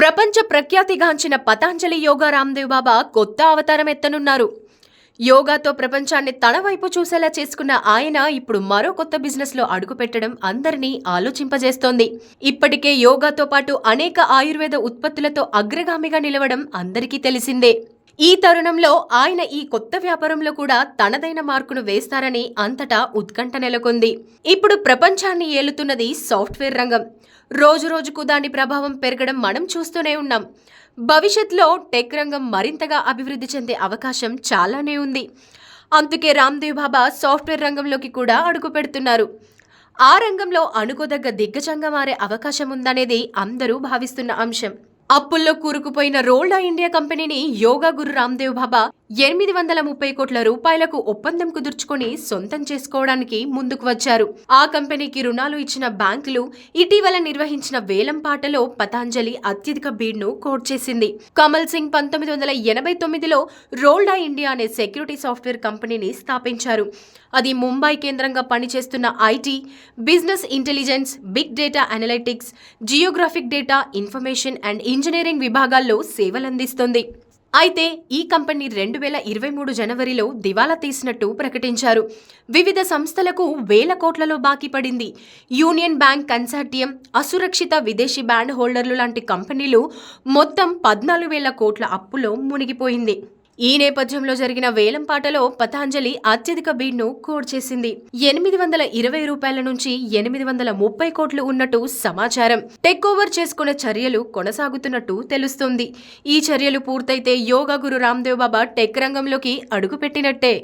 ప్రపంచ ప్రఖ్యాతిగాంచిన పతాంజలి యోగా రామ్దేవ్ బాబా కొత్త అవతారం ఎత్తనున్నారు. యోగాతో ప్రపంచాన్ని తన వైపు చూసేలా చేసుకున్న ఆయన ఇప్పుడు మరో కొత్త బిజినెస్లో అడుగుపెట్టడం అందరినీ ఆలోచింపజేస్తోంది. ఇప్పటికే యోగాతో పాటు అనేక ఆయుర్వేద ఉత్పత్తులతో అగ్రగామిగా నిలవడం అందరికీ తెలిసిందే. ఈ తరుణంలో ఆయన ఈ కొత్త వ్యాపారంలో కూడా తనదైన మార్కును వేస్తారని అంతటా ఉత్కంఠ నెలకొంది. ఇప్పుడు ప్రపంచాన్ని ఏలుతున్నది సాఫ్ట్వేర్ రంగం. రోజు రోజుకు దాని ప్రభావం పెరగడం మనం చూస్తూనే ఉన్నాం. భవిష్యత్తులో టెక్ రంగం మరింతగా అభివృద్ధి చెందే అవకాశం చాలానే ఉంది. అందుకే రామ్దేవ్ బాబా సాఫ్ట్వేర్ రంగంలోకి కూడా అడుగు పెడుతున్నారు. ఆ రంగంలో అనుకోదగ్గ దిగ్గజంగా మారే అవకాశం ఉందనేది అందరూ భావిస్తున్న అంశం. అప్పుల్లో కూరుకుపోయిన రోల్డా ఇండియా కంపెనీని యోగా గురు రామ్దేవ్ బాబా ఎనిమిది వందల ముప్పై కోట్ల రూపాయలకు ఒప్పందం కుదుర్చుకొని సొంతం చేసుకోవడానికి ముందుకు వచ్చారు. ఆ కంపెనీకి రుణాలు ఇచ్చిన బ్యాంకులు ఇటీవల నిర్వహించిన వేలం పాటలో పతాంజలి అత్యధిక బీడ్ను కోట్ చేసింది. కమల్ సింగ్ పంతొమ్మిది వందల ఎనభై తొమ్మిదిలో రోల్డా ఇండియా అనే సెక్యూరిటీ సాఫ్ట్వేర్ కంపెనీని స్థాపించారు. అది ముంబై కేంద్రంగా పనిచేస్తున్న IT business intelligence big data analytics geographic data information and engineering విభాగాల్లో సేవలందిస్తుంది. అయితే ఈ కంపెనీ రెండు వేల ఇరవై మూడు జనవరిలో దివాలా తీసినట్టు ప్రకటించారు. వివిధ సంస్థలకు వేల కోట్లలో బాకీ పడింది. యూనియన్ బ్యాంక్ కన్సార్టియం అసురక్షిత విదేశీ బ్యాండ్ హోల్డర్లు లాంటి కంపెనీలు మొత్తం పద్నాలుగు వేల కోట్ల అప్పులో మునిగిపోయింది. ఈ నేపథ్యంలో జరిగిన వేలంపాటలో పతాంజలి అత్యధిక బీడ్ను కోడ్ చేసింది. ఎనిమిది వందల ఇరవై రూపాయల నుంచి ఎనిమిది వందల ముప్పై కోట్లు ఉన్నట్టు సమాచారం. టెక్ ఓవర్ చేసుకునే చర్యలు కొనసాగుతున్నట్టు తెలుస్తోంది. ఈ చర్యలు పూర్తయితే యోగా గురు రామ్దేవ్ బాబా టెక్ రంగంలోకి అడుగుపెట్టినట్టే.